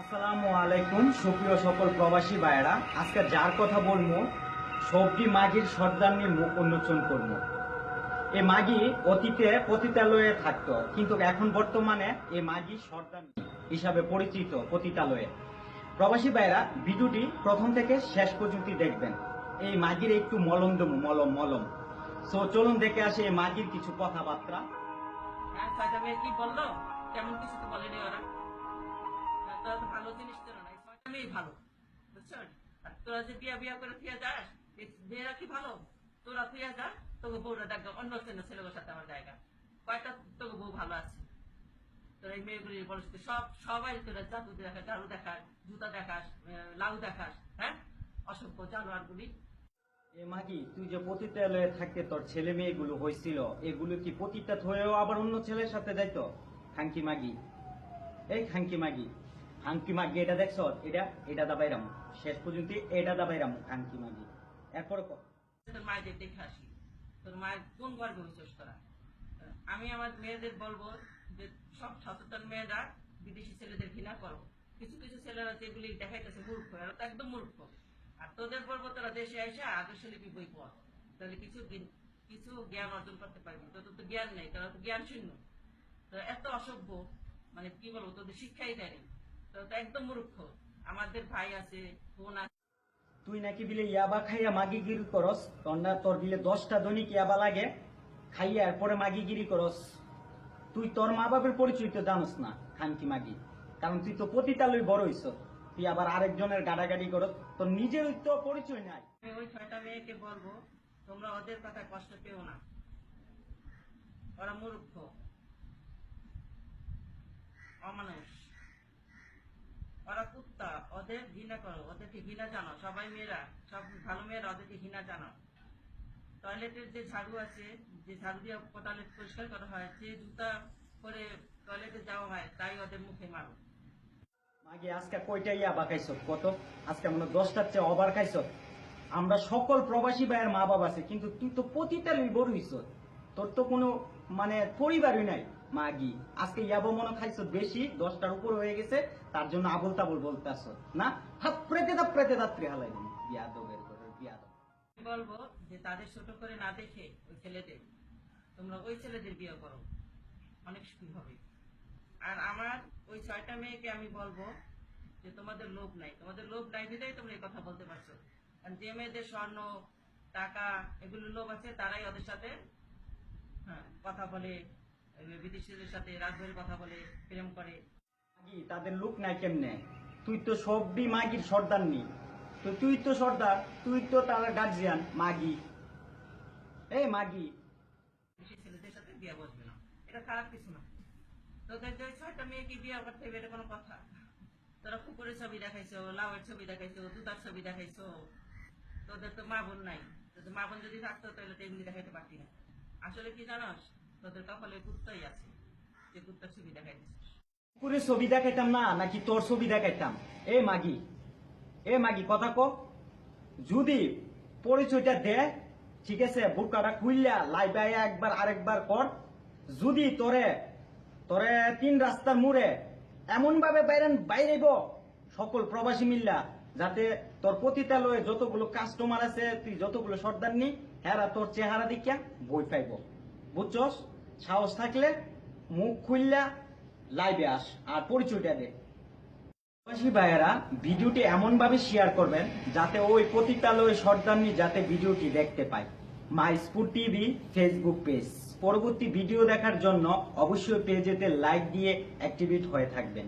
আসসালামু আলাইকুম, সুপ্রিয় সকল প্রবাসী ভাইয়েরা। আজকে যার কথা বলব সবজি মাগির সর্দারনির মুখ উন্মোচন করব। এই মাগি অতীতে পতিতালয়ে থাকতো, কিন্তু এখন বর্তমানে এই মাগি সর্দার হিসাবে পরিচিত পতিতালয়ে। প্রবাসী ভাইয়েরা, ভিডিওটি প্রথম থেকে শেষ পর্যন্ত দেখবেন। এই মাগির একটু মলম দেবো, মলম মলম। সো চলুন দেখে আসে এই মাগির কিছু কথাবার্তা। কি বলল? তেমন কিছু বলেনি ওরা। ভালো জিনিস তো না এই ভালো তোরা যে বিয়া বিয়া করে থিয়া যাস মেয়েরা কি ভালো? তোরা থিয়া যা তোকে বউরা দেখ, অন্য ছেলে ছেলের সাথে আমার জায়গা। কয়টা তোকে বউ ভালো আছে? তোরা এই মেয়েগুলি বলিস সব সবাই তোরা জাদু দেখাস, ঝাড়ু দেখাস, জুতা দেখাস লাউ দেখাস হ্যাঁ? অসভ্য জানোয়ার গুলি এ মাগি, তুই যে পতিতালয়ে থাকতে তোর ছেলে মেয়েগুলো হয়েছিল এগুলো কি পতিতা হয়েও আবার অন্য ছেলের সাথে যাইতো? খাঙ্কি মাগি, এই খাঙ্কি মাগি। খাঙ্কি মাগি, এটা দেখছ? এটা এটা দাবাই দাবাইরাম শেষ পর্যন্ত এটা দাবাই দাবাইরাম খাঙ্কি মাগি। এরপরে তোর মায়েদের দেখে আসি, তোর মায়ের কোন গর্বে হয়েছিস তোরা? আমি আমার মেয়েদের বলব যে সব সচেতন মেয়েরা বিদেশি ছেলেদের ঘৃণা করো। কিছু কিছু ছেলেরা যেগুলি দেখাইতেছে মূর্খ, এরা তো একদম মূর্খ। আর তোদের বলব তোরা দেশে এসে আদর্শ লিপি বই পড়। তাহলে কিছু কিছু জ্ঞান অর্জন করতে পারবি। তোদের তো জ্ঞান নেই, তোরা তো জ্ঞান শূন্য তোরা এত অসভ্য মানে কি বলব, তোদের শিক্ষাই দেয়নি তো একদম মূর্খ। আমাদের ভাই আছে বোন আছে। তুই নাকি বিলে ইয়াবা খাইয়া মাগিগিরি করস? তোর তোর বিলে দশটা দৈনিক ইয়াবা লাগে। খাইয়া এরপরে মাগিগিরি করস। তুই তোর মা বাপের পরিচয় তো জানোস না খানকি মাগি। কারণ তুই তো পতিতালয় বড় হইছ। তুই আবার আরেকজনের গাড়াগাড়ি করস। তোর নিজের তো পরিচয় নাই। আমি ওই ছয়টা মেয়েকে বলব তোমরা ওদের কথা কষ্ট পেও না। ওরা মূর্খ। অমানুষ। ওরা কুত্তা, ওদের ঘৃণা করো, ওদেরকে ঘৃণা জানো সবাই মেয়েরা, সব ভালো মেয়েরা ওদেরকে ঘৃণা জানো টয়লেটের যে ঝাড়ু আছে, যে ঝাড়ু দিয়ে টয়লেট পরিষ্কার করা হয়, যে জুতা করে টয়লেটে যাওয়া হয়, তাই ওদের মুখে মারো। মাগি, আজকে কয়টা ইয়াবা খাইছ কত? আজকে মনে দশটার চেয়ে অবার খাইছ। আমরা সকল প্রবাসী ভাইয়ের মা বাবা আছে, কিন্তু তুই তো পতিতালয় বড় হইছ তোর তো কোনো মানে পরিবারই নাই। মাগি। আজকে ইয়াবা মনে খাইছ বেশি, দশটার উপর হয়ে গেছে, তার জন্য আবল তাবল বলতেছ, না? হাত প্রেতে দা প্রেতে দাত্রী হালাই বিয়াদবের করে বিয়াদব বলব যে তাদের ছোট করে না দেখে ওই ছেলেদের, তোমরা ওই ছেলেদের বিয়ে করো। অনেক সুখী হবে। আর আমার ওই ছয়টা মেয়েকে আমি বলব যে তোমাদের লোভ নাই। তোমাদের লোভ নাই দিলেই তোমরা এই কথা বলতে পারছ। কারণ যে মেয়েদের স্বর্ণ, টাকা, এগুলো লোভ আছে, তারাই ওদের সাথে হ্যাঁ কথা বলে বিদেশিদের সাথে রাজভরে কথা বলে প্রেম করে। তাদের লোক নাই কেমনে? তুই তো সবই মাগির সর্দার নি। তো তুই তো সর্দার তুই তো তার গার্জিয়ান মাগি। এই মাগি। ছেলেদের সাথে বিয়ে বসবে না। এটা খারাপ কিছু না। তোদের যে ছয়টা মেয়েকে বিয়ে করতে হবে এটা কোনো কথা। তোরা কুকুরের ছবি দেখাইছো লাউয়ের ছবি দেখাইছো দুধার ছবি দেখাইছো। তোদের তো মা বোন নাই। তোদের মা বোন যদি থাকতো তাহলে তো এগুলি দেখাইতে পারতি না। আসলে কি জানোস? তোদের কপালে আছে। যে ছবি কুকুরের ছবি দেখাইতাম না, নাকি তোর ছবি দেখাইতাম? এ মাগি এ মাগি, কথা কো। যদি পরিচয়টা দে, ঠিক আছে বুটকাটা খুললা লাইবে একবার, আরেকবার কর। যদি তোরে তোরে তিন রাস্তার মুড়ে এমন ভাবে বাইরেন বাইরেব সকল প্রবাসী মিল্লা, যাতে তোর পতিতালয়ে যতগুলো কাস্টমার আছে, তুই যতগুলো সর্দার নি, হেরা তোর চেহারা দেখিয়া বই পাইব। বুঝছস? সাহস থাকলে মুখ খুললা লাইভে আস, আর পরিচয়টা দে। প্রবাসী ভাইয়েরা, ভিডিওটি এমন ভাবে শেয়ার করবেন যাতে ওই পতিতালয় সর্দারনি যাতে ভিডিওটি দেখতে পায়। My spur TV Facebook page পরবর্তী ভিডিও দেখার জন্য অবশ্যই পেজেতে লাইক দিয়ে অ্যাক্টিভেট হয়ে থাকবেন।